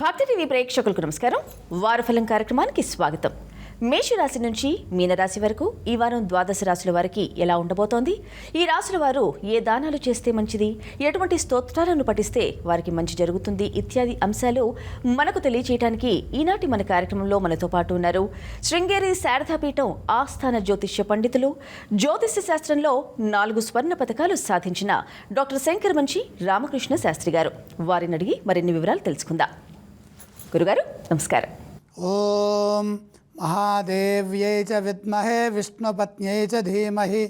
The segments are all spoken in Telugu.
భక్తి టీవీ ప్రేక్షకులకు నమస్కారం. వారఫలం కార్యక్రమానికి స్వాగతం. మేషరాశి నుంచి మీనరాశి వరకు ఈ వారం ద్వాదశ రాశుల వారికి ఎలా ఉండబోతోంది? ఈ రాశుల వారు ఏ దానాలు చేస్తే మంచిది? ఎటువంటి స్తోత్రాలను పఠిస్తే వారికి మంచి జరుగుతుంది? ఇత్యాది అంశాలు మనకు తెలియచేయడానికి ఈనాటి మన కార్యక్రమంలో మనతో పాటు ఉన్నారు. శృంగేరి శారదాపీఠం ఆస్థాన జ్యోతిష్య పండితులు. జ్యోతిష్య శాస్త్రంలో నాలుగు స్వర్ణ పథకాలు సాధించిన డాక్టర్ శంకర్ మంచి రామకృష్ణ శాస్త్రి గారు. వారిని అడిగి మరిన్ని వివరాలు తెలుసుకుందాం. గురుగారు నమస్కారం. ఓం మహాదేవ్యై చ విద్మహే విష్ణుపత్న్యై చ ధీమహి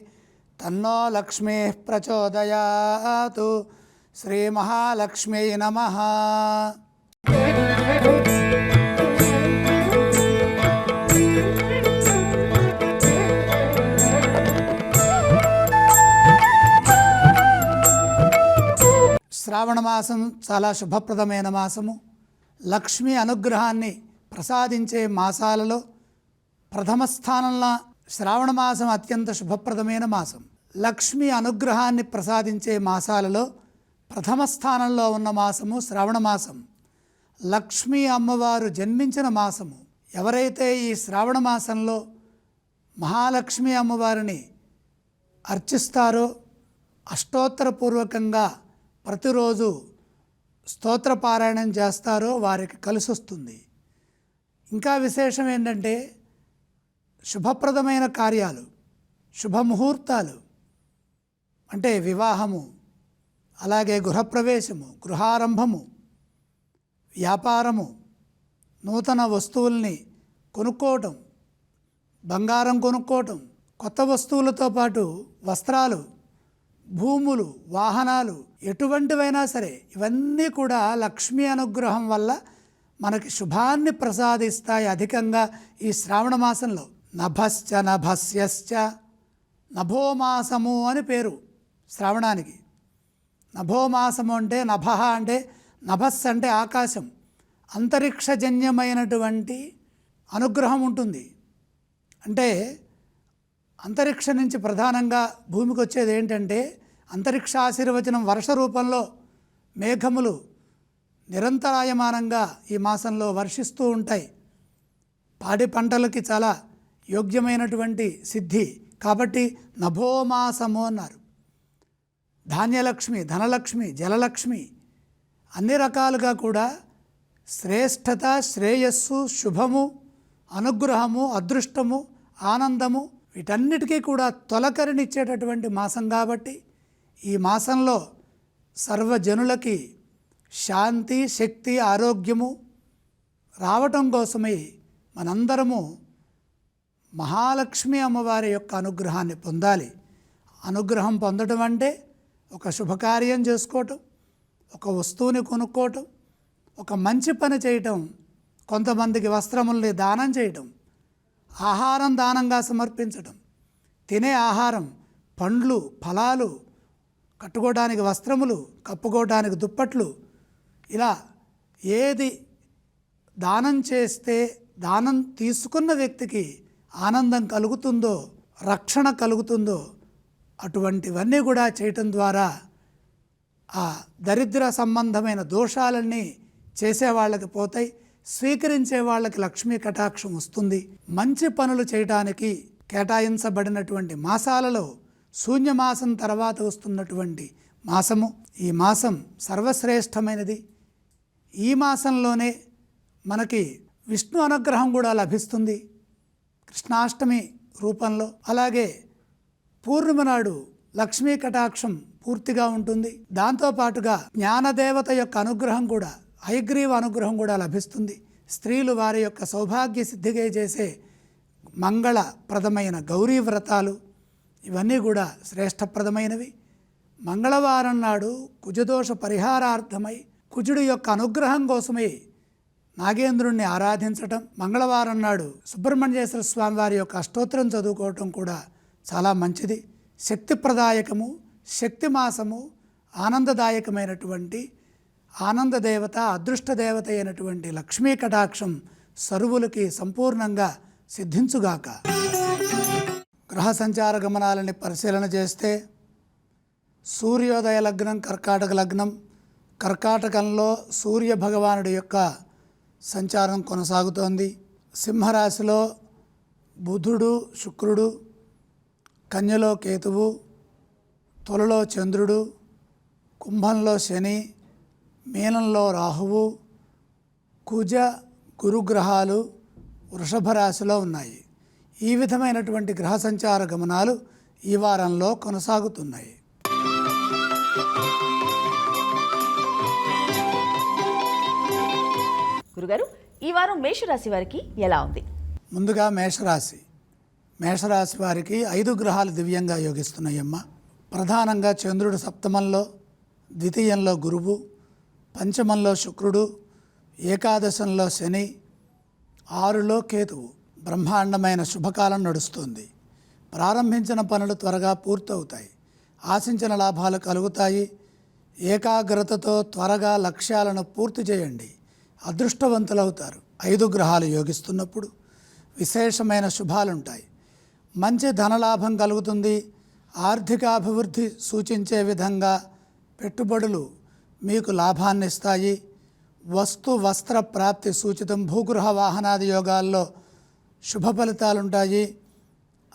తన్నో లక్ష్మీ ప్రచోదయాతు. శ్రీ మహాలక్ష్మీ నమ. శ్రావణ మాసం చాలా శుభప్రదమైన మాసము. లక్ష్మీ అనుగ్రహాన్ని ప్రసాదించే మాసాలలో ప్రథమ స్థానంలో శ్రావణ మాసం అత్యంత శుభప్రదమైన మాసం. లక్ష్మీ అనుగ్రహాన్ని ప్రసాదించే మాసాలలో ప్రథమ స్థానంలో ఉన్న మాసము శ్రావణ మాసం. లక్ష్మీ అమ్మవారు జన్మించిన మాసము. ఎవరైతే ఈ శ్రావణ మాసంలో మహాలక్ష్మి అమ్మవారిని అర్చిస్తారో అష్టోత్తరపూర్వకంగా ప్రతిరోజు స్తోత్రపారాయణం చేస్తారో వారికి కలిసి వస్తుంది ఇంకా విశేషం ఏంటంటే శుభప్రదమైన కార్యాలు శుభముహూర్తాలు అంటే వివాహము అలాగే గృహప్రవేశము గృహారంభము వ్యాపారము నూతన వస్తువుల్ని కొనుక్కోవటం బంగారం కొనుక్కోవటం కొత్త వస్తువులతో పాటు వస్త్రాలు భూములు వాహనాలు ఎటువంటివైనా సరే ఇవన్నీ కూడా లక్ష్మీ అనుగ్రహం వల్ల మనకి శుభాన్ని ప్రసాదిస్తాయి అధికంగా ఈ శ్రావణ మాసంలో. నభశ్చ నభస్యశ్చ నభోమాసము అని పేరు శ్రావణానికి. నభోమాసము అంటే నభ అంటే నభస్ అంటే ఆకాశం. అంతరిక్షజన్యమైనటువంటి అనుగ్రహం ఉంటుంది. అంటే అంతరిక్షం నుంచి ప్రధానంగా భూమికి వచ్చేది ఏంటంటే అంతరిక్ష ఆశీర్వచనం వర్ష రూపంలో మేఘములు నిరంతరాయమానంగా ఈ మాసంలో వర్షిస్తూ ఉంటాయి. పాడి పంటలకి చాలా యోగ్యమైనటువంటి సిద్ధి. కాబట్టి నభోమాసము అన్నారు. ధాన్యలక్ష్మి ధనలక్ష్మి జలలక్ష్మి అన్ని రకాలుగా కూడా శ్రేష్టత శ్రేయస్సు శుభము అనుగ్రహము అదృష్టము ఆనందము వీటన్నిటికీ కూడా తొలకరినిచ్చేటటువంటి మాసం కాబట్టి ఈ మాసంలో సర్వజనులకి శాంతి శక్తి ఆరోగ్యము రావటం కోసమై మనందరము మహాలక్ష్మి అమ్మవారి యొక్క అనుగ్రహాన్ని పొందాలి. అనుగ్రహం పొందడం అంటే ఒక శుభకార్యం చేసుకోవటం ఒక వస్తువుని కొనుక్కోవటం ఒక మంచి పని చేయటం కొంతమందికి వస్త్రముల్ని దానం చేయటం ఆహారం దానంగా సమర్పించటం తినే ఆహారం పండ్లు ఫలాలు కట్టుకోవడానికి వస్త్రములు కప్పుకోవడానికి దుప్పట్లు ఇలా ఏది దానం చేస్తే దానం తీసుకున్న వ్యక్తికి ఆనందం కలుగుతుందో రక్షణ కలుగుతుందో అటువంటివన్నీ కూడా చేయటం ద్వారా ఆ దరిద్ర సంబంధమైన దోషాలన్నీ చేసేవాళ్ళకి పోతాయి. స్వీకరించే వాళ్ళకి లక్ష్మీ కటాక్షం వస్తుంది. మంచి పనులు చేయటానికి కేటాయించబడినటువంటి మాసాలలో శూన్యమాసం తర్వాత వస్తున్నటువంటి మాసము. ఈ మాసం సర్వశ్రేష్టమైనది. ఈ మాసంలోనే మనకి విష్ణు అనుగ్రహం కూడా లభిస్తుంది. కృష్ణాష్టమి రూపంలో. అలాగే పూర్ణిమ నాడు లక్ష్మీ కటాక్షం పూర్తిగా ఉంటుంది. దాంతోపాటుగా జ్ఞానదేవత యొక్క అనుగ్రహం కూడా హయగ్రీవ అనుగ్రహం కూడా లభిస్తుంది. స్త్రీలు వారి యొక్క సౌభాగ్య సిద్ధిగా చేసే మంగళప్రదమైన గౌరీ వ్రతాలు ఇవన్నీ కూడా శ్రేష్టప్రదమైనవి. మంగళవారం నాడు కుజదోష పరిహారార్థమై కుజుడి యొక్క అనుగ్రహం కోసమై నాగేంద్రుణ్ణి ఆరాధించటం మంగళవారం నాడు సుబ్రహ్మణ్యేశ్వర స్వామి వారి యొక్క అష్టోత్తరం చదువుకోవటం కూడా చాలా మంచిది. శక్తిప్రదాయకము శక్తి మాసము ఆనందదాయకమైనటువంటి ఆనందదేవత అదృష్టదేవత అయినటువంటి లక్ష్మీ కటాక్షం సరువులకి సంపూర్ణంగా సిద్ధించుగాక. గ్రహ సంచార గమనాలని పరిశీలన చేస్తే సూర్యోదయ లగ్నం కర్కాటక లగ్నం కర్కాటకంలో సూర్య భగవానుడి యొక్క సంచారం కొనసాగుతోంది. సింహరాశిలో బుధుడు శుక్రుడు కన్యలో కేతువు తొలలో చంద్రుడు కుంభంలో శని మీనంలో రాహువు కుజ గురుగ్రహాలు వృషభ రాశిలో ఉన్నాయి. ఈ విధమైనటువంటి గ్రహ సంచార గమనాలు ఈ వారంలో కొనసాగుతున్నాయి. గురుగారు ఈ వారం మేషరాశి వారికి ఎలా ఉంది? ముందుగా మేషరాశి. మేషరాశి వారికి ఐదు గ్రహాలు దివ్యంగా యోగిస్తున్నాయమ్మ. ప్రధానంగా చంద్రుడు సప్తమంలో ద్వితీయంలో గురువు పంచమంలో శుక్రుడు ఏకాదశంలో శని ఆరులో కేతువు. బ్రహ్మాండమైన శుభకాలం నడుస్తుంది. ప్రారంభించిన పనులు త్వరగా పూర్తవుతాయి. ఆశించిన లాభాలు కలుగుతాయి. ఏకాగ్రతతో త్వరగా లక్ష్యాలను పూర్తి చేయండి. అదృష్టవంతులవుతారు. ఐదు గ్రహాలు యోగిస్తున్నప్పుడు విశేషమైన శుభాలుంటాయి. మంచి ధనలాభం కలుగుతుంది. ఆర్థికాభివృద్ధి సూచించే విధంగా పెట్టుబడులు మీకు లాభాన్నిస్తాయి. వస్తు వస్త్ర ప్రాప్తి సూచితం. భూగృహ వాహనాది యోగాల్లో శుభ ఫలితాలుంటాయి.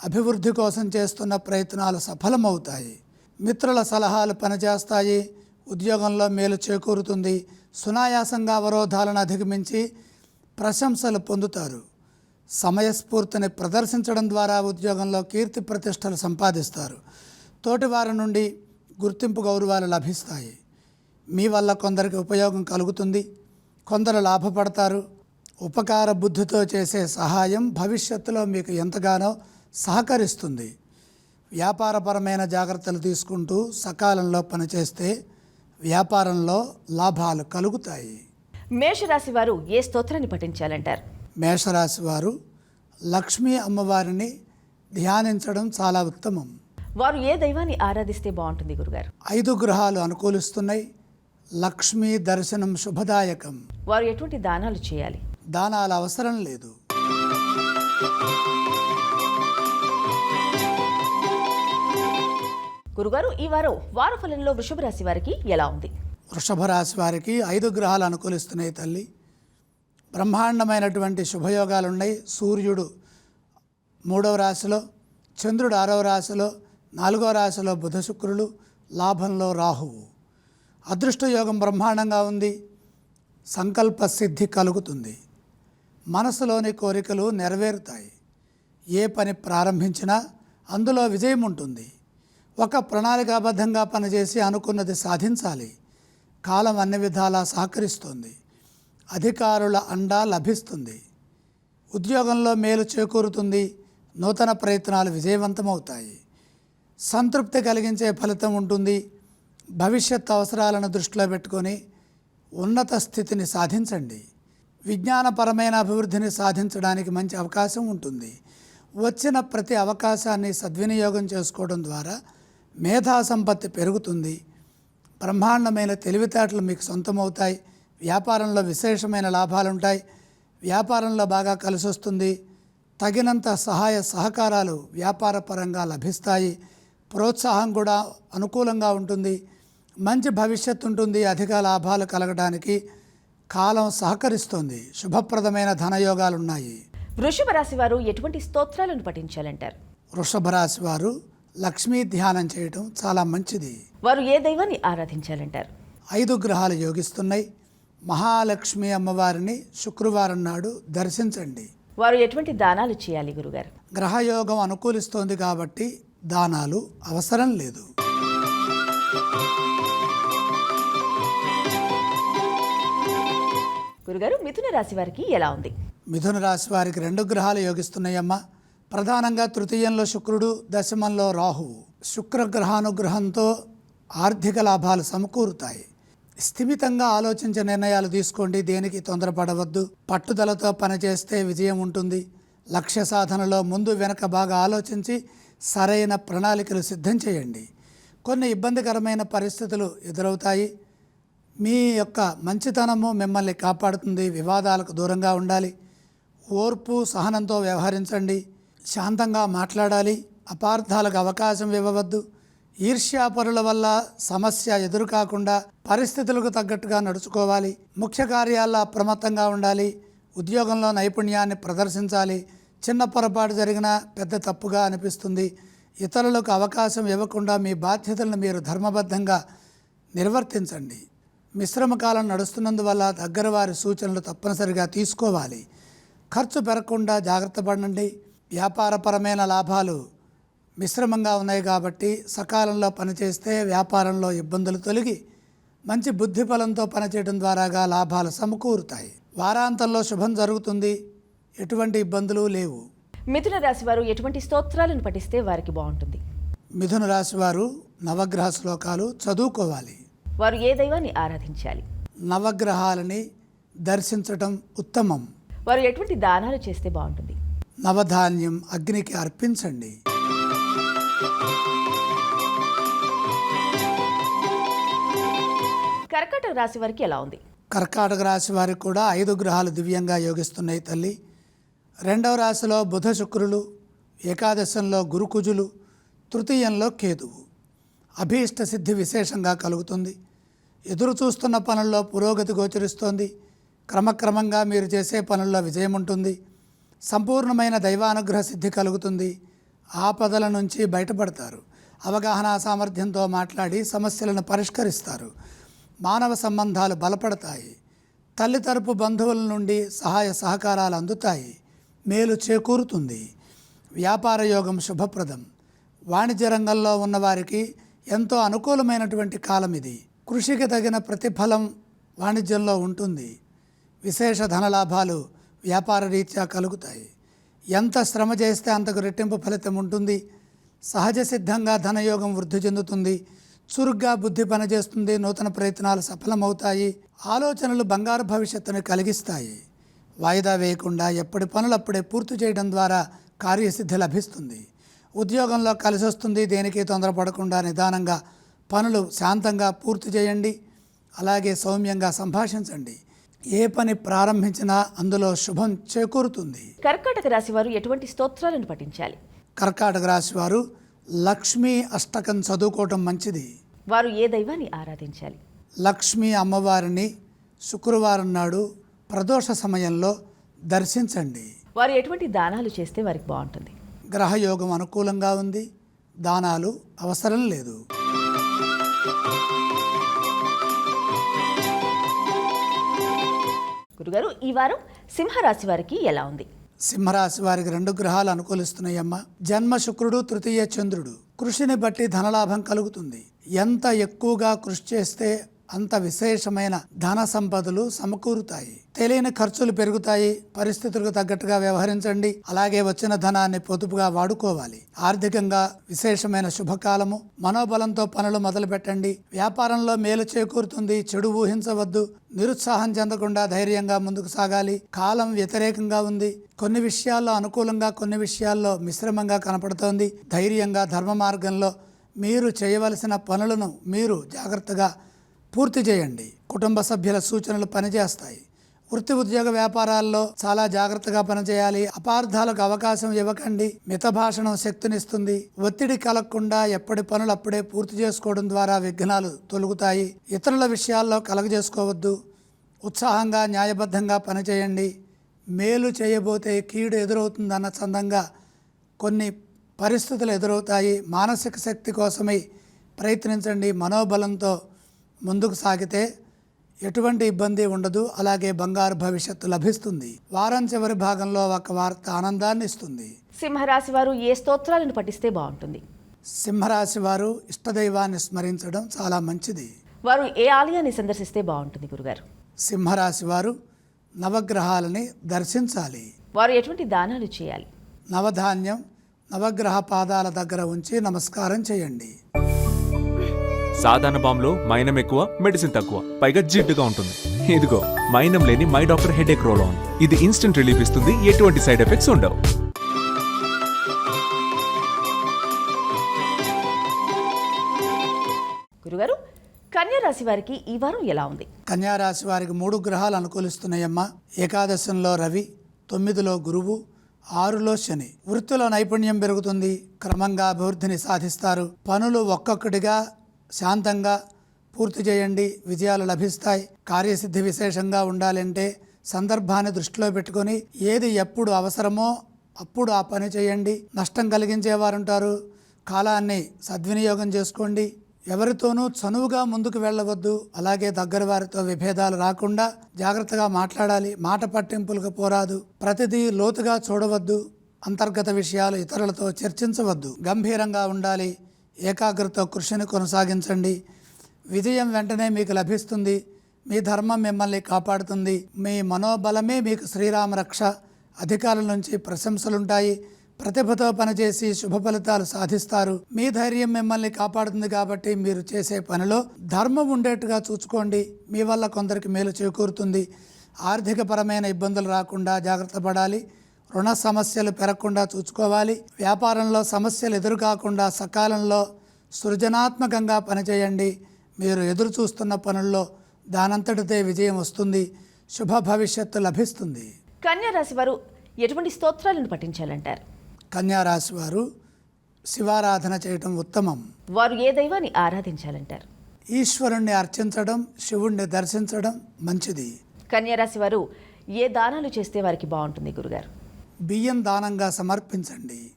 అభివృద్ధి కోసం చేస్తున్న ప్రయత్నాలు సఫలమవుతాయి. మిత్రుల సలహాలు పనిచేస్తాయి. ఉద్యోగంలో మేలు చేకూరుతుంది. సునాయాసంగా అవరోధాలను అధిగమించి ప్రశంసలు పొందుతారు. సమయస్ఫూర్తిని ప్రదర్శించడం ద్వారా ఉద్యోగంలో కీర్తి ప్రతిష్టలు సంపాదిస్తారు. తోటివారి నుండి గుర్తింపు గౌరవాలు లభిస్తాయి. మీ వల్ల కొందరికి ఉపయోగం కలుగుతుంది. కొందరు లాభపడతారు. ఉపకార బుద్ధితో చేసే సహాయం భవిష్యత్తులో మీకు ఎంతగానో సహకరిస్తుంది. వ్యాపారపరమైన జాగ్రత్తలు తీసుకుంటూ సకాలంలో పనిచేస్తే వ్యాపారంలో లాభాలు కలుగుతాయి. మేషరాశి వారు ఏ స్తోత్రాన్ని పఠించాలంటారు? మేషరాశి వారు లక్ష్మీ అమ్మవారిని ధ్యానించడం చాలా ఉత్తమం. వారు ఏ దైవాన్ని ఆరాధిస్తే బాగుంటుంది గురుగారు? ఐదు గ్రహాలు అనుకూలిస్తున్నాయి. లక్ష్మీ దర్శనం శుభదాయకం. వారు ఎటువంటి దానాలు చేయాలి? దానాల అవసరం లేదు. గురుగారు ఈ వారం వార ఫలంలో వృషభ రాశి వారికి ఎలా ఉంది? వృషభ రాశి వారికి ఐదు గ్రహాలు అనుకూలిస్తున్నాయి తల్లి. బ్రహ్మాండమైనటువంటి శుభయోగాలు ఉన్నాయి సూర్యుడు మూడవ రాశిలో చంద్రుడు ఆరవ రాశిలో నాలుగవ రాశిలో బుధ శుక్రులు లాభంలో రాహువు. అదృష్ట యోగం బ్రహ్మాండంగా ఉంది. సంకల్ప సిద్ధి కలుగుతుంది. మనసులోని కోరికలు నెరవేరుతాయి. ఏ పని ప్రారంభించినా అందులో విజయం ఉంటుంది. ఒక ప్రణాళికాబద్ధంగా పనిచేసి అనుకున్నది సాధించాలి. కాలం అన్ని విధాలా సహకరిస్తుంది. అధికారుల అండా లభిస్తుంది. ఉద్యోగంలో మేలు చేకూరుతుంది. నూతన ప్రయత్నాలు విజయవంతమవుతాయి. సంతృప్తి కలిగించే ఫలితం ఉంటుంది. భవిష్యత్ అవసరాలను దృష్టిలో పెట్టుకొని ఉన్నత స్థితిని సాధించండి. విజ్ఞానపరమైన అభివృద్ధిని సాధించడానికి మంచి అవకాశం ఉంటుంది. వచ్చిన ప్రతి అవకాశాన్ని సద్వినియోగం చేసుకోవడం ద్వారా మేధా సంపత్తి పెరుగుతుంది. బ్రహ్మాండమైన తెలివితేటలు మీకు సొంతమవుతాయి. వ్యాపారంలో విశేషమైన లాభాలుంటాయి. వ్యాపారంలో బాగా కలిసి వస్తుంది తగినంత సహాయ సహకారాలు వ్యాపారపరంగా లభిస్తాయి. ప్రోత్సాహం కూడా అనుకూలంగా ఉంటుంది. మంచి భవిష్యత్తు ఉంటుంది అధిక లాభాలు కలగడానికి కాలం సహకరిస్తుంది. శుభప్రదమైన ధనయోగాలు ఉన్నాయి వృషభ రాశి వారు ఎటువంటి స్తోత్రాలను పఠించాలంటారు? వృషభ రాశి వారు లక్ష్మీ ధ్యానం చేయటం చాలా మంచిది. వారు ఏ దైవాన్ని ఆరాధించాలంటారు? ఐదు గ్రహాలు యోగిస్తున్నాయి. మహాలక్ష్మి అమ్మవారిని శుక్రవారం నాడు దర్శించండి. వారు ఎటువంటి దానాలు చేయాలి గురుగారు? గ్రహయోగం అనుకూలిస్తోంది కాబట్టి దానాలు అవసరం లేదు. గురుగారు మిథున రాశి వారికి ఎలా ఉంది? మిథున రాశి వారికి రెండు గ్రహాలు యోగిస్తున్నాయమ్మా. ప్రధానంగా తృతీయంలో శుక్రుడు దశమంలో రాహువు. శుక్రగ్రహానుగ్రహంతో ఆర్థిక లాభాలు సమకూరుతాయి. స్థిమితంగా ఆలోచించే నిర్ణయాలు తీసుకోండి దేనికి తొందరపడవద్దు. పట్టుదలతో పనిచేస్తే విజయం ఉంటుంది. లక్ష్య సాధనలో ముందు వెనక బాగా ఆలోచించి సరైన ప్రణాళికలు సిద్ధం చేయండి. కొన్ని ఇబ్బందికరమైన పరిస్థితులు ఎదురవుతాయి. మీ యొక్క మంచితనము మిమ్మల్ని కాపాడుతుంది వివాదాలకు దూరంగా ఉండాలి ఓర్పు సహనంతో వ్యవహరించండి శాంతంగా మాట్లాడాలి అపార్థాలకు అవకాశం ఇవ్వవద్దు ఈర్ష్యాపరుల వల్ల సమస్య ఎదురు కాకుండా పరిస్థితులకు తగ్గట్టుగా నడుచుకోవాలి ముఖ్య కార్యాల్లో అప్రమత్తంగా ఉండాలి ఉద్యోగంలో నైపుణ్యాన్ని ప్రదర్శించాలి చిన్న పొరపాటు జరిగినా పెద్ద తప్పుగా అనిపిస్తుంది ఇతరులకు అవకాశం ఇవ్వకుండా మీ బాధ్యతలను మీరు ధర్మబద్ధంగా నిర్వర్తించండి. మిశ్రమ కాలం నడుస్తున్నందువల్ల దగ్గర వారి సూచనలు తప్పనిసరిగా తీసుకోవాలి. ఖర్చు పెరగకుండా జాగ్రత్త పడండి. వ్యాపారపరమైన లాభాలు మిశ్రమంగా ఉన్నాయి కాబట్టి సకాలంలో పనిచేస్తే వ్యాపారంలో ఇబ్బందులు తొలగి మంచి బుద్ధి బలంతో పనిచేయడం ద్వారాగా లాభాలు సమకూరుతాయి. వారాంతంలో శుభం జరుగుతుంది. ఎటువంటి ఇబ్బందులు లేవు. మిథున రాశి వారు ఎటువంటి స్తోత్రాలను పఠిస్తే వారికి బాగుంటుంది? మిథున రాశి వారు నవగ్రహ శ్లోకాలు చదువుకోవాలి. వారు ఏ దైవాన్ని ఆరాధించాలి? నవగ్రహాలని దర్శించటం ఉత్తమం. వారు ఎటువంటి దానాలు చేస్తే బాగుంటుంది? నవధాన్యం అగ్నికి అర్పించండి. కర్కాటక రాశి వారికి ఎలా ఉంది? కర్కాటక రాశి వారికి కూడా ఐదు గ్రహాలు దివ్యంగా యోగిస్తున్నాయి తల్లి. రెండవ రాశిలో బుధ శుక్రులు ఏకాదశంలో గురుకుజులు తృతీయంలో కేతువు. అభీష్ట సిద్ధి విశేషంగా కలుగుతుంది. ఎదురు చూస్తున్న పనుల్లో పురోగతి గోచరిస్తోంది. క్రమక్రమంగా మీరు చేసే పనుల్లో విజయం ఉంటుంది. సంపూర్ణమైన దైవానుగ్రహ సిద్ధి కలుగుతుంది. ఆపదల నుంచి బయటపడతారు. అవగాహన సామర్థ్యంతో మాట్లాడి సమస్యలను పరిష్కరిస్తారు. మానవ సంబంధాలు బలపడతాయి. తల్లి తరపు బంధువుల నుండి సహాయ సహకారాలు అందుతాయి. మేలు చేకూరుతుంది. వ్యాపార యోగం శుభప్రదం. వాణిజ్య రంగంలో ఉన్నవారికి ఎంతో అనుకూలమైనటువంటి కాలం ఇది. కృషికి తగిన ప్రతిఫలం వాణిజ్యంలో ఉంటుంది. విశేష ధనలాభాలు వ్యాపార రీత్యా కలుగుతాయి. ఎంత శ్రమ చేస్తే అంతకు రెట్టింపు ఫలితం ఉంటుంది. సహజ సిద్ధంగా ధనయోగం వృద్ధి చెందుతుంది. చురుగ్గా బుద్ధి పనిచేస్తుంది. నూతన ప్రయత్నాలు సఫలమవుతాయి. ఆలోచనలు బంగారు భవిష్యత్తును కలిగిస్తాయి. వాయిదా వేయకుండా ఎప్పటి పనులప్పుడే పూర్తి చేయడం ద్వారా కార్యసిద్ధి లభిస్తుంది. ఉద్యోగంలో కలిసి వస్తుంది దేనికి తొందరపడకుండా నిదానంగా పనులు శాంతంగా పూర్తి చేయండి. అలాగే సౌమ్యంగా సంభాషించండి. ఏ పని ప్రారంభించినా అందులో శుభం చేకూరుతుంది. కర్కాటక రాశి వారు ఎటువంటి స్తోత్రాలను పఠించాలి? కర్కాటక రాశి వారు లక్ష్మీ అష్టకం చదువుకోవటం మంచిది. వారు ఏ దైవాన్ని ఆరాధించాలి? లక్ష్మీ అమ్మవారిని శుక్రవారం నాడు ప్రదోష సమయంలో దర్శించండి. వారు ఎటువంటి దానాలు చేస్తే వారికి బాగుంటుంది? గ్రహయోగం అనుకూలంగా ఉంది. దానాలు అవసరం లేదు. గురుగారు ఈ వారం సింహరాశి వారికి ఎలా ఉంది? సింహరాశి వారికి రెండు గ్రహాలు అనుకూలిస్తున్నాయమ్మ. జన్మ శుక్రుడు తృతీయ చంద్రుడు. కృషిని బట్టి ధనలాభం కలుగుతుంది. ఎంత ఎక్కువగా కృషి చేస్తే అంత విశేషమైన ధన సంపదలు సమకూరుతాయి. తెలియని ఖర్చులు పెరుగుతాయి. పరిస్థితులకు తగ్గట్టుగా వ్యవహరించండి. అలాగే వచ్చిన ధనాన్ని పొదుపుగా వాడుకోవాలి. ఆర్థికంగా విశేషమైన శుభకాలము. మనోబలంతో పనులు మొదలు పెట్టండి వ్యాపారంలో మేలు చేకూరుతుంది. చెడు ఊహించవద్దు. నిరుత్సాహం చెందకుండా ధైర్యంగా ముందుకు సాగాలి. కాలం వ్యతిరేకంగా ఉంది. కొన్ని విషయాల్లో అనుకూలంగా కొన్ని విషయాల్లో మిశ్రమంగా కనపడుతోంది. ధైర్యంగా ధర్మ మార్గంలో మీరు చేయవలసిన పనులను మీరు జాగ్రత్తగా పూర్తి చేయండి. కుటుంబ సభ్యుల సూచనలు పనిచేస్తాయి. వృత్తి ఉద్యోగ వ్యాపారాల్లో చాలా జాగ్రత్తగా పనిచేయాలి. అపార్థాలకు అవకాశం ఇవ్వకండి. మిత భాషణం శక్తినిస్తుంది. ఒత్తిడి కలగకుండా ఎప్పటి పనులు అప్పుడే పూర్తి చేసుకోవడం ద్వారా విఘ్నాలు తొలుగుతాయి. ఇతరుల విషయాల్లో కలగజేసుకోవద్దు. ఉత్సాహంగా న్యాయబద్ధంగా పనిచేయండి. మేలు చేయబోతే కీడు ఎదురవుతుందన్న చందంగా కొన్ని పరిస్థితులు ఎదురవుతాయి. మానసిక శక్తి కోసమై ప్రయత్నించండి. మనోబలంతో ముందుకు సాగితే ఎటువంటి ఇబ్బంది ఉండదు అలాగే బంగారు భవిష్యత్తు లభిస్తుంది. వారం చివరి భాగంలో ఒక వార్త ఆనందాన్ని ఇస్తుంది. సింహరాశి వారు ఏ స్తోత్రాలను పఠిస్తే బాగుంటుంది? సింహరాశి వారు ఇష్టదైవాన్ని స్మరించడం చాలా మంచిది. వారు ఏ ఆలయాన్ని సందర్శిస్తే బాగుంటుంది గురుగారు? సింహరాశి వారు నవగ్రహాలని దర్శించాలి. వారు ఎటువంటి దానాలు చేయాలి? నవధాన్యం నవగ్రహ పాదాల దగ్గర ఉంచి నమస్కారం చేయండి. సాధారణ బాంబులో మైనం ఎక్కువ మెడిసిన్ తక్కువ. పైగా జిడ్డుగా ఉంటుంది. ఇదిగో మైనం లేని my doctor headache roll on. ఇది ఇన్స్టెంట్ రిలీఫ్ ఇస్తుంది ఎటువంటి సైడ్ ఎఫెక్ట్స్ ఉండవు. గురుగారు కన్యా రాశి వారికి ఈ వారం ఎలా ఉంది? కన్యారాశి వారికి మూడు గ్రహాలు అనుకూలిస్తున్నాయమ్మా. ఏకాదశంలో రవి తొమ్మిదిలో గురువు ఆరులో శని. వృత్తిలో నైపుణ్యం పెరుగుతుంది క్రమంగా అభివృద్ధిని సాధిస్తారు. పనులు ఒక్కొక్కటిగా శాంతంగా పూర్తి చేయండి విజయాలు లభిస్తాయి. కార్యసిద్ధి విశేషంగా ఉండాలంటే సందర్భాన్ని దృష్టిలో పెట్టుకొని ఏది ఎప్పుడు అవసరమో అప్పుడు ఆ పని చేయండి. నష్టం కలిగించేవారుంటారు. కాలాన్ని సద్వినియోగం చేసుకోండి. ఎవరితోనూ చనువుగా ముందుకు వెళ్ళవద్దు. అలాగే దగ్గర వారితో విభేదాలు రాకుండా జాగ్రత్తగా మాట్లాడాలి. మాట పట్టింపులకు పోరాదు. ప్రతిదీ లోతుగా చూడవద్దు. అంతర్గత విషయాలు ఇతరులతో చర్చించవద్దు. గంభీరంగా ఉండాలి. ఏకాగ్రత కృషిని కొనసాగించండి. విజయం వెంటనే మీకు లభిస్తుంది. మీ ధర్మం మిమ్మల్ని కాపాడుతుంది. మీ మనోబలమే మీకు శ్రీరామ రక్ష. అధికారుల నుంచి ప్రశంసలుంటాయి. ప్రతిభతో పనిచేసి శుభ ఫలితాలు సాధిస్తారు. మీ ధైర్యం మిమ్మల్ని కాపాడుతుంది కాబట్టి మీరు చేసే పనిలో ధర్మం ఉండేట్టుగా చూసుకోండి. మీ వల్ల కొందరికి మేలు చేకూరుతుంది. ఆర్థికపరమైన ఇబ్బందులు రాకుండా జాగ్రత్త పడాలి. రుణ సమస్యలు పెరగకుండా చూసుకోవాలి. వ్యాపారంలో సమస్యలు ఎదురు కాకుండా సకాలంలో సృజనాత్మకంగా పనిచేయండి. మీరు ఎదురు చూస్తున్న పనుల్లో దానంతటిదే విజయం వస్తుంది. శుభ భవిష్యత్తు లభిస్తుంది. కన్యా రాశి వారు ఎటువంటి స్తోత్రాలను పఠించాలంటారు? కన్యా రాశి వారు శివారాధన చేయటం ఉత్తమం. వారు ఏ దైవాన్ని ఆరాధించాలంటారు? ఈశ్వరుణ్ణి అర్చించడం శివుణ్ణి దర్శించడం మంచిది. కన్యా రాశి వారు ఏ దానాలు చేస్తే వారికి బాగుంటుంది గురుగారు? బియ్యం దానంగా సమర్పించండి.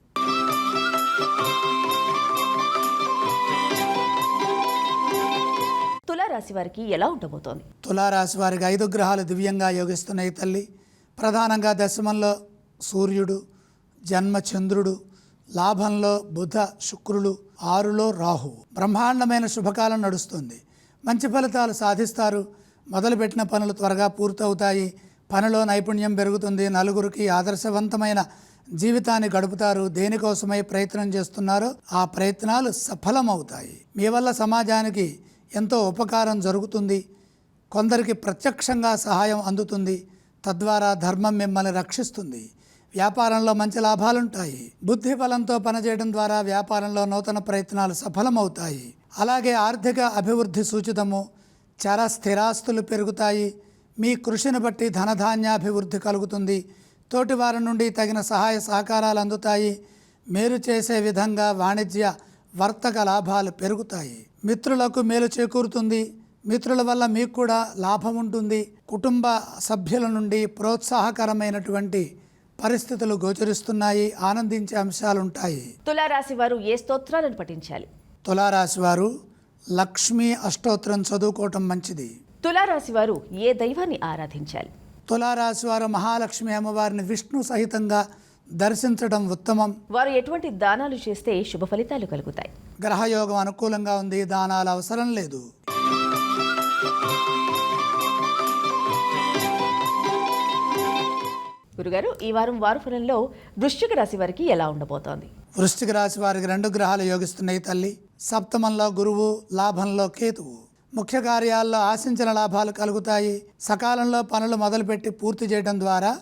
తులారాశి వారికి ఎలా ఉండబోతోంది? తులారాశి వారికి ఐదు గ్రహాలు దివ్యంగా యోగిస్తున్నాయి తల్లి. ప్రధానంగా దశమంలో సూర్యుడు జన్మ చంద్రుడు లాభంలో బుధ శుక్రులు ఆరులో రాహు బ్రహ్మాండమైన శుభకాలం నడుస్తుంది. మంచి ఫలితాలు సాధిస్తారు. మొదలుపెట్టిన పనులు త్వరగా పూర్తవుతాయి. పనిలో నైపుణ్యం పెరుగుతుంది. నలుగురికి ఆదర్శవంతమైన జీవితాన్ని గడుపుతారు. దేనికోసమై ప్రయత్నం చేస్తున్నారో ఆ ప్రయత్నాలు సఫలమవుతాయి. మీ వల్ల సమాజానికి ఎంతో ఉపకారం జరుగుతుంది. కొందరికి ప్రత్యక్షంగా సహాయం అందుతుంది. తద్వారా ధర్మం మిమ్మల్ని రక్షిస్తుంది. వ్యాపారంలో మంచి లాభాలుంటాయి. బుద్ధి బలంతో పనిచేయడం ద్వారా వ్యాపారంలో నూతన ప్రయత్నాలు సఫలమవుతాయి. అలాగే ఆర్థిక అభివృద్ధి సూచితము. చర స్థిరాస్తులు పెరుగుతాయి. మీ కృషిని బట్టి ధనధాన్యాభివృద్ధి కలుగుతుంది. తోటివారి నుండి తగిన సహాయ సహకారాలు అందుతాయి. మేలు చేసే విధంగా వాణిజ్య వర్తక లాభాలు పెరుగుతాయి. మిత్రులకు మేలు చేకూరుతుంది. మిత్రుల వల్ల మీకు కూడా లాభం ఉంటుంది. కుటుంబ సభ్యుల నుండి ప్రోత్సాహకరమైనటువంటి పరిస్థితులు గోచరిస్తున్నాయి. ఆనందించే అంశాలుంటాయి. తులారాశి వారు ఏ స్తోత్రాలను పఠించాలి? తులారాశి వారు లక్ష్మీ అష్టోత్తరం చదువుకోవటం మంచిది. తులారాశి వారు ఏ దైవాన్ని ఆరాధించాలి? తులారాశి వారు మహాలక్ష్మి అమ్మవారిని విష్ణు సహితంగా దర్శించడం ఉత్తమం. వారు ఎటువంటి దానాలు చేస్తే శుభ ఫలితాలు కలుగుతాయి? గ్రహయోగం అనుకూలంగా ఉంది దానాలు అవసరం లేదు. గురుగారు ఈ వారం వారు ఫలంలో వృశ్చిక రాశి వారికి ఎలా ఉండబోతోంది? వృశ్చిక రాశి వారికి రెండు గ్రహాలు యోగిస్తున్నాయి తల్లి. సప్తమంలో గురువు లాభంలో కేతువు. ముఖ్య కార్యాల్లో ఆశించిన లాభాలు కలుగుతాయి. సకాలంలో పనులు మొదలుపెట్టి పూర్తి చేయడం ద్వారా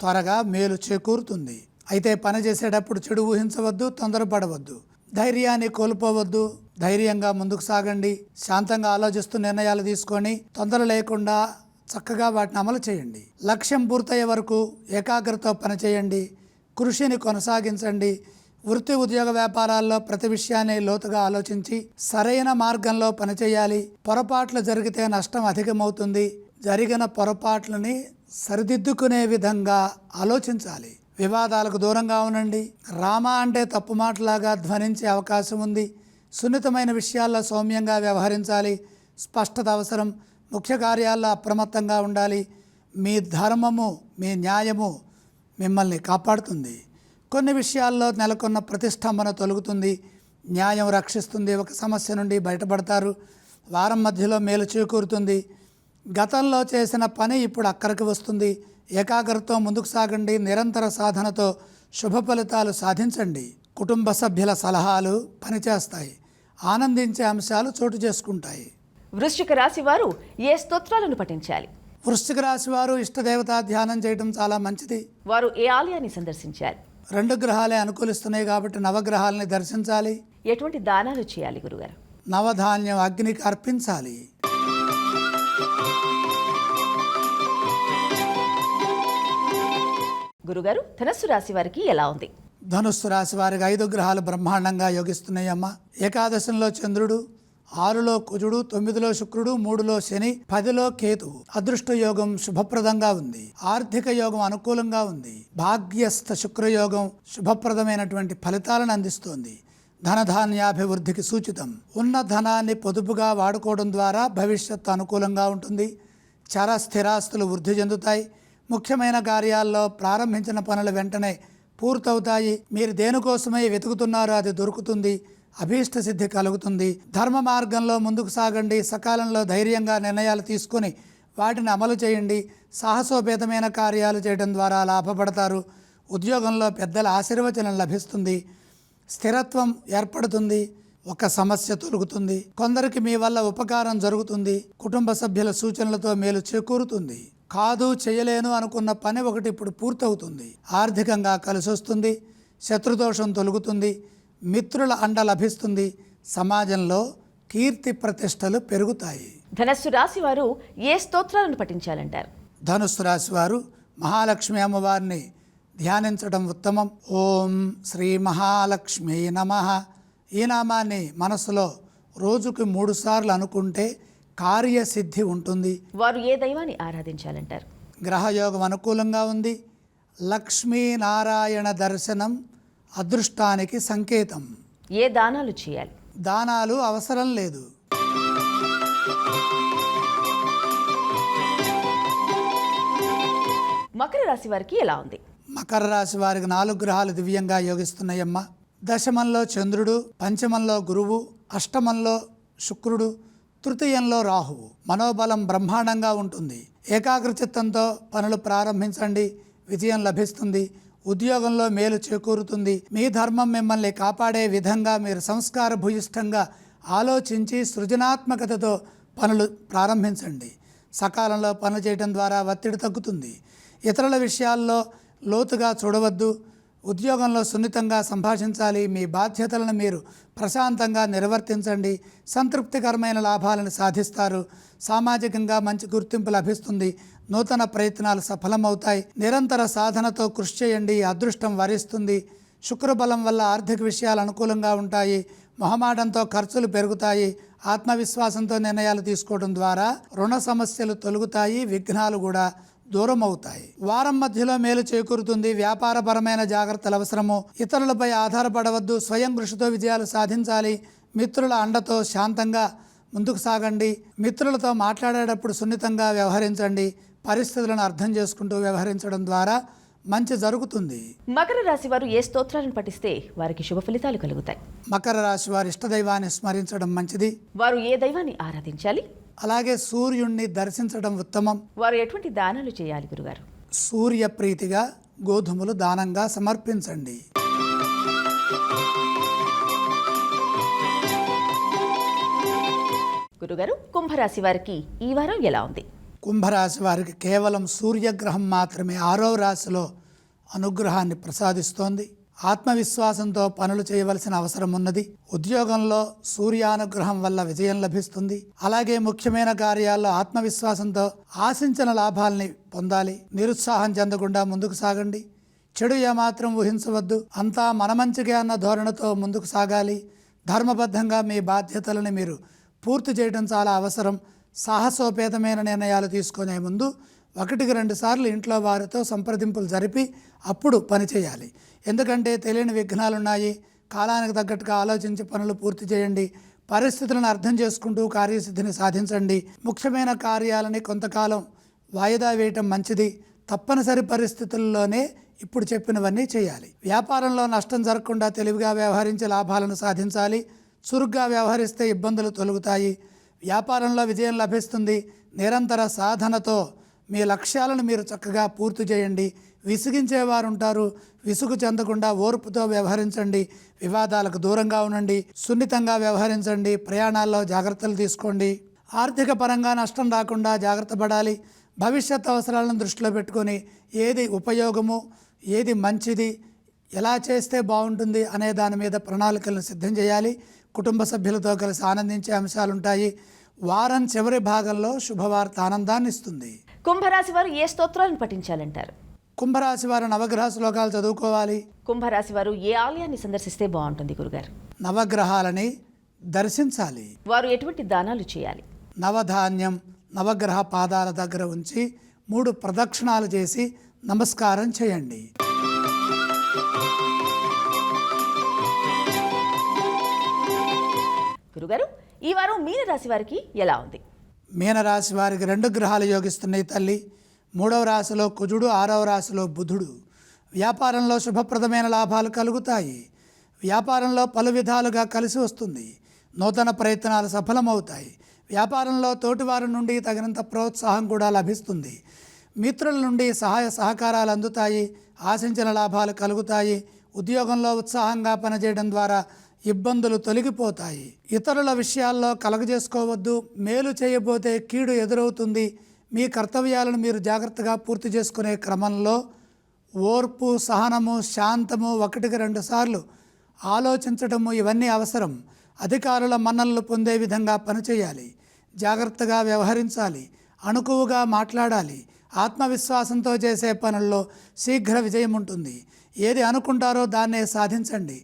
త్వరగా మేలు చేకూరుతుంది. అయితే పని చేసేటప్పుడు చెడు ఊహించవద్దు తొందరపడవద్దు. ధైర్యాన్ని కోల్పోవద్దు. ధైర్యంగా ముందుకు సాగండి. శాంతంగా ఆలోచిస్తూ నిర్ణయాలు తీసుకొని తొందర లేకుండా చక్కగా వాటిని అమలు చేయండి. లక్ష్యం పూర్తయ్యే వరకు ఏకాగ్రతతో పనిచేయండి కృషిని కొనసాగించండి. వృత్తి ఉద్యోగ వ్యాపారాల్లో ప్రతి విషయాన్ని లోతుగా ఆలోచించి సరైన మార్గంలో పనిచేయాలి. పొరపాట్లు జరిగితే నష్టం అధికమవుతుంది. జరిగిన పొరపాట్లని సరిదిద్దుకునే విధంగా ఆలోచించాలి. వివాదాలకు దూరంగా ఉండండి. రామ అంటే తప్పు మాటలాగా ధ్వనించే అవకాశం ఉంది. సున్నితమైన విషయాల్లో సౌమ్యంగా వ్యవహరించాలి. స్పష్టత అవసరం. ముఖ్య కార్యాల్లో అప్రమత్తంగా ఉండాలి. మీ ధర్మము మీ న్యాయము మిమ్మల్ని కాపాడుతుంది. కొన్ని విషయాల్లో నెలకొన్న ప్రతిష్టంభన తొలగుతుంది. న్యాయం రక్షిస్తుంది. ఒక సమస్య నుండి బయటపడతారు. వారం మధ్యలో మేలు చేకూరుతుంది. గతంలో చేసిన పని ఇప్పుడు అక్కడికి వస్తుంది. ఏకాగ్రతతో ముందుకు సాగండి. నిరంతర సాధనతో శుభ ఫలితాలు సాధించండి. కుటుంబ సభ్యుల సలహాలు పనిచేస్తాయి. ఆనందించే అంశాలు చోటు చేసుకుంటాయి. వృశ్చిక రాశి వారు ఏ స్తోత్రాలను పఠించాలి? వృశ్చిక రాశి వారు ఇష్టదేవతా ధ్యానం చేయడం చాలా మంచిది. వారు ఏ ఆలయాన్ని సందర్శించాలి రెండు గ్రహాలే అనుకూలిస్తున్నాయి కాబట్టి నవగ్రహాలని దర్శించాలి. ఎటువంటి దానాలు చేయాలి గురుగారు? నవధాన్యం అగ్నికి అర్పించాలి. గురుగారు ధనస్సు రాశి వారికి ఎలా ఉంది? ధనుస్సు రాశి వారికి ఐదు గ్రహాలు బ్రహ్మాండంగా యోగిస్తున్నాయమ్మ. ఏకాదశంలో చంద్రుడు ఆరులో కుజుడు తొమ్మిదిలో శుక్రుడు మూడులో శని పదిలో కేతువు అదృష్ట యోగం శుభప్రదంగా ఉంది. ఆర్థిక యోగం అనుకూలంగా ఉంది. భాగ్యస్థ శుక్రయోగం శుభప్రదమైనటువంటి ఫలితాలను అందిస్తోంది. ధనధాన్యాభివృద్ధికి సూచితం. ఉన్న ధనాన్ని పొదుపుగా వాడుకోవడం ద్వారా భవిష్యత్తు అనుకూలంగా ఉంటుంది. చర స్థిరాస్తులు వృద్ధి చెందుతాయి. ముఖ్యమైన కార్యాల్లో ప్రారంభించిన పనులు వెంటనే పూర్తవుతాయి. మీరు దేనికోసమై వెతుకుతున్నారో అది దొరుకుతుంది. అభీష్ట సిద్ధి కలుగుతుంది. ధర్మ మార్గంలో ముందుకు సాగండి. సకాలంలో ధైర్యంగా నిర్ణయాలు తీసుకొని వాటిని అమలు చేయండి. సాహసోపేతమైన కార్యాలు చేయడం ద్వారా లాభపడతారు. ఉద్యోగంలో పెద్దల ఆశీర్వచనం లభిస్తుంది. స్థిరత్వం ఏర్పడుతుంది. ఒక సమస్య తొలుగుతుంది. కొందరికి మీ వల్ల ఉపకారం జరుగుతుంది. కుటుంబ సభ్యుల సూచనలతో మేలు చేకూరుతుంది. కాదు చేయలేను అనుకున్న పని ఒకటి ఇప్పుడు పూర్తవుతుంది. ఆర్థికంగా కలిసొస్తుంది. శత్రుదోషం తొలుగుతుంది. మిత్రుల అండ లభిస్తుంది. సమాజంలో కీర్తి ప్రతిష్టలు పెరుగుతాయి. ధనస్సు రాశి వారు ఏ స్తోత్రాలను పఠించాలంటారు? ధనుస్సు రాశి వారు మహాలక్ష్మి అమ్మవారిని ధ్యానించడం ఉత్తమం. ఓం శ్రీ మహాలక్ష్మి నమ. ఈ నామాన్ని మనసులో రోజుకి మూడు సార్లు అనుకుంటే కార్యసిద్ధి ఉంటుంది. వారు ఏ దైవాన్ని ఆరాధించాలంటారు? గ్రహయోగం అనుకూలంగా ఉంది. లక్ష్మీనారాయణ దర్శనం అదృష్టానికి సంకేతం. ఏ దానాలు చేయాలి? దానాలు అవసరం లేదు. మకర రాశి వారికి ఎలా ఉంది? మకర రాశి వారికి నాలుగు గ్రహాలు దివ్యంగా యోగిస్తున్నాయమ్మ. దశమంలో చంద్రుడు పంచమంలో గురువు అష్టమంలో శుక్రుడు తృతీయంలో రాహువు. మనోబలం బ్రహ్మాండంగా ఉంటుంది. ఏకాగ్రచిత్తంతో పనులు ప్రారంభించండి. విజయం లభిస్తుంది. ఉద్యోగంలో మేలు చేకూరుతుంది. మీ ధర్మం మిమ్మల్ని కాపాడే విధంగా మీరు సంస్కార భూయిష్టంగా ఆలోచించి సృజనాత్మకతతో పనులు ప్రారంభించండి. సకాలంలో పనులు చేయడం ద్వారా ఒత్తిడి తగ్గుతుంది. ఇతరుల విషయాల్లో లోతుగా చూడవద్దు. ఉద్యోగంలో సున్నితంగా సంభాషించాలి. మీ బాధ్యతలను మీరు ప్రశాంతంగా నిర్వర్తించండి. సంతృప్తికరమైన లాభాలను సాధిస్తారు. సామాజికంగా మంచి గుర్తింపు లభిస్తుంది. నూతన ప్రయత్నాలు సఫలమవుతాయి. నిరంతర సాధనతో కృషి చేయండి. అదృష్టం వరిస్తుంది. శుక్రబలం వల్ల ఆర్థిక విషయాలు అనుకూలంగా ఉంటాయి. మొహమాటంతో ఖర్చులు పెరుగుతాయి. ఆత్మవిశ్వాసంతో నిర్ణయాలు తీసుకోవడం ద్వారా రుణ సమస్యలు తొలగుతాయి. విఘ్నాలు కూడా దూరం అవుతాయి వారం మధ్యలో మేలు చేకూరుతుంది. వ్యాపారపరమైన జాగ్రత్తలు అవసరము. ఇతరులపై ఆధారపడవద్దు. స్వయం కృషితో విజయాలు సాధించాలి. మిత్రుల అండతో శాంతంగా ముందుకు సాగండి. మిత్రులతో మాట్లాడేటప్పుడు సున్నితంగా వ్యవహరించండి. పరిస్థితులను అర్థం చేసుకుంటూ వ్యవహరించడం ద్వారా మంచి జరుగుతుంది. మకర రాశి వారు ఏ స్తోత్రాలను పఠిస్తే వారికి శుభ ఫలితాలు కలుగుతాయి? మకర రాశి వారి ఇష్టదైవాన్ని స్మరించడం మంచిది. వారు ఏ దైవాన్ని ఆరాధించాలి? అలాగే సూర్యుణ్ణి దర్శించడం ఉత్తమం. వారు ఎటువంటి దానాలు చేయాలి గురుగారు? సూర్య ప్రీతిగా గోధుమలు దానంగా సమర్పించండి. గురుగారు కుంభరాశి వారికి ఈ వారం ఎలా ఉంది? కుంభరాశి వారికి కేవలం సూర్యగ్రహం మాత్రమే ఆరో రాశిలో అనుగ్రహాన్ని ప్రసాదిస్తోంది. ఆత్మవిశ్వాసంతో పనులు చేయవలసిన అవసరం ఉన్నది. ఉద్యోగంలో సూర్యానుగ్రహం వల్ల విజయం లభిస్తుంది. అలాగే ముఖ్యమైన కార్యాల్లో ఆత్మవిశ్వాసంతో ఆశించిన లాభాల్ని పొందాలి. నిరుత్సాహం చెందకుండా ముందుకు సాగండి. చెడు ఏమాత్రం ఊహించవద్దు. అంతా మన మంచిగా అన్న ధోరణితో ముందుకు సాగాలి. ధర్మబద్ధంగా మీ బాధ్యతలను మీరు పూర్తి చేయడం చాలా అవసరం. సాహసోపేతమైన నిర్ణయాలు తీసుకునే ముందు ఒకటికి రెండు సార్లు ఇంట్లో వారితో సంప్రదింపులు జరిపి అప్పుడు పని చేయాలి. ఎందుకంటే తెలియని విఘ్నాలు ఉన్నాయి. కాలానికి తగ్గట్టుగా ఆలోచించి పనులు పూర్తి చేయండి. పరిస్థితులను అర్థం చేసుకుంటూ కార్యసిద్ధిని సాధించండి. ముఖ్యమైన కార్యాలని కొంతకాలం వాయిదా వేయటం మంచిది. తప్పనిసరి పరిస్థితుల్లోనే ఇప్పుడు చెప్పినవన్నీ చేయాలి. వ్యాపారంలో నష్టం జరగకుండా తెలివిగా వ్యవహరించి లాభాలను సాధించాలి. చురుగ్గా వ్యవహరిస్తే ఇబ్బందులు తొలగుతాయి. వ్యాపారంలో విజయం లభిస్తుంది. నిరంతర సాధనతో మీ లక్ష్యాలను మీరు చక్కగా పూర్తి చేయండి. విసిగించేవారు ఉంటారు విసుగు చెందకుండా ఓర్పుతో వ్యవహరించండి. వివాదాలకు దూరంగా ఉండండి. సున్నితంగా వ్యవహరించండి. ప్రయాణాల్లో జాగ్రత్తలు తీసుకోండి. ఆర్థిక పరంగా నష్టం రాకుండా జాగ్రత్త పడాలి. భవిష్యత్ అవసరాలను దృష్టిలో పెట్టుకొని ఏది ఉపయోగము ఏది మంచిది ఎలా చేస్తే బాగుంటుంది అనే దాని మీద ప్రణాళికలను సిద్ధం చేయాలి. కుటుంబ సభ్యులతో కలిసి ఆనందించే అంశాలు ఉంటాయి వారం చివరి భాగంలో శుభవార్త ఆనందాన్ని ఇస్తుంది కుంభరాశి వారు ఏ స్తోత్రాలను పఠించాలంటారు? కుంభరాశి వారు నవగ్రహ శ్లోకాలు చదువుకోవాలి. కుంభరాశి వారు ఏ ఆలయాన్ని సందర్శిస్తే బాగుంటుంది గురుగారు? నవగ్రహాలని దర్శించాలి. వారు ఎటువంటి దానాలు చేయాలి? నవధాన్యం నవగ్రహ పాదాల దగ్గర ఉంచి మూడు ప్రదక్షిణాలు చేసి నమస్కారం చేయండి. గురుగారు ఈ వారం మీనరాశి వారికి ఎలా ఉంది? మీనరాశి వారికి రెండు గ్రహాలు యోగిస్తున్నాయి తల్లి. మూడవ రాశిలో కుజుడు ఆరవ రాశిలో బుధుడు. వ్యాపారంలో శుభప్రదమైన లాభాలు కలుగుతాయి. వ్యాపారంలో పలు విధాలుగా కలిసి వస్తుంది. నూతన ప్రయత్నాలు సఫలమవుతాయి. వ్యాపారంలో తోటివారి నుండి తగినంత ప్రోత్సాహం కూడా లభిస్తుంది. మిత్రుల నుండి సహాయ సహకారాలు అందుతాయి. ఆశించిన లాభాలు కలుగుతాయి. ఉద్యోగంలో ఉత్సాహంగా పనిచేయడం ద్వారా ఇబ్బందులు తొలగిపోతాయి. ఇతరుల విషయాల్లో కలగజేసుకోవద్దు. మేలు చేయబోతే కీడు ఎదురవుతుంది. మీ కర్తవ్యాలను మీరు జాగ్రత్తగా పూర్తి చేసుకునే క్రమంలో ఓర్పు సహనము శాంతము ఒకటికి రెండు సార్లు ఆలోచించటము ఇవన్నీ అవసరం. అధికారుల మన్ననలు పొందే విధంగా పనిచేయాలి. జాగ్రత్తగా వ్యవహరించాలి. అణుకువగా మాట్లాడాలి. ఆత్మవిశ్వాసంతో చేసే పనుల్లో శీఘ్ర విజయం ఉంటుంది ఏది అనుకుంటారో దాన్నే సాధించండి.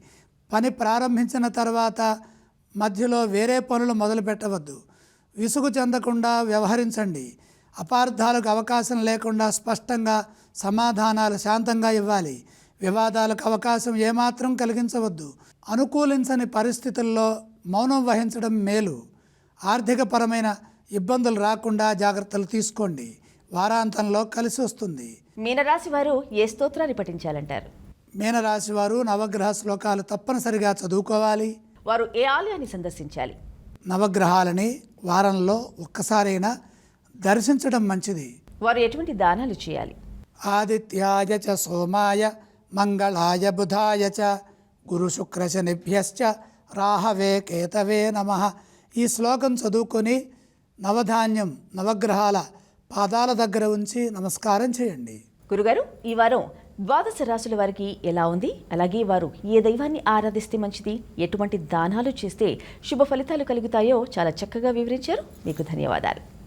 పని ప్రారంభించిన తర్వాత మధ్యలో వేరే పనులు మొదలు పెట్టవద్దు. విసుగు చెందకుండా వ్యవహరించండి. అపార్థాలకు అవకాశం లేకుండా స్పష్టంగా సమాధానాలు శాంతంగా ఇవ్వాలి. వివాదాలకు అవకాశం ఏమాత్రం కలిగించవద్దు. అనుకూలించని పరిస్థితుల్లో మౌనం వహించడం మేలు. ఆర్థికపరమైన ఇబ్బందులు రాకుండా జాగ్రత్తలు తీసుకోండి. వారాంతంలో కలిసి వస్తుంది. మీనరాశి వారు ఏ స్తోత్రాన్ని పఠించాలంటారు? మీనరాశి వారు నవగ్రహ శ్లోకాలు తప్పనిసరిగా చదువుకోవాలి. వారు ఏ ఆలయాన్ని సందర్శించాలి? నవగ్రహాలని వారంలో ఒక్కసారైనా దర్శించడం మంచిది. వారు ఎటువంటి దానాలు చేయాలి? ఆదిత్యాయ చ సోమాయ మంగళాయ బుధాయ చ గురు శుక్ర శనిభ్యశ్చ రాహవే కేతవే నమ. ఈ శ్లోకం చదువుకొని నవధాన్యం నవగ్రహాల పాదాల దగ్గర ఉంచి నమస్కారం చేయండి. గురుగారు ఈ వారం ద్వాదశ రాశుల వారికి ఎలా ఉంది? అలాగే వారు ఏ దైవాన్ని ఆరాధిస్తే మంచిది? ఎటువంటి దానాలు చేస్తే శుభ ఫలితాలు కలుగుతాయో చాలా చక్కగా వివరించారు. మీకు ధన్యవాదాలు.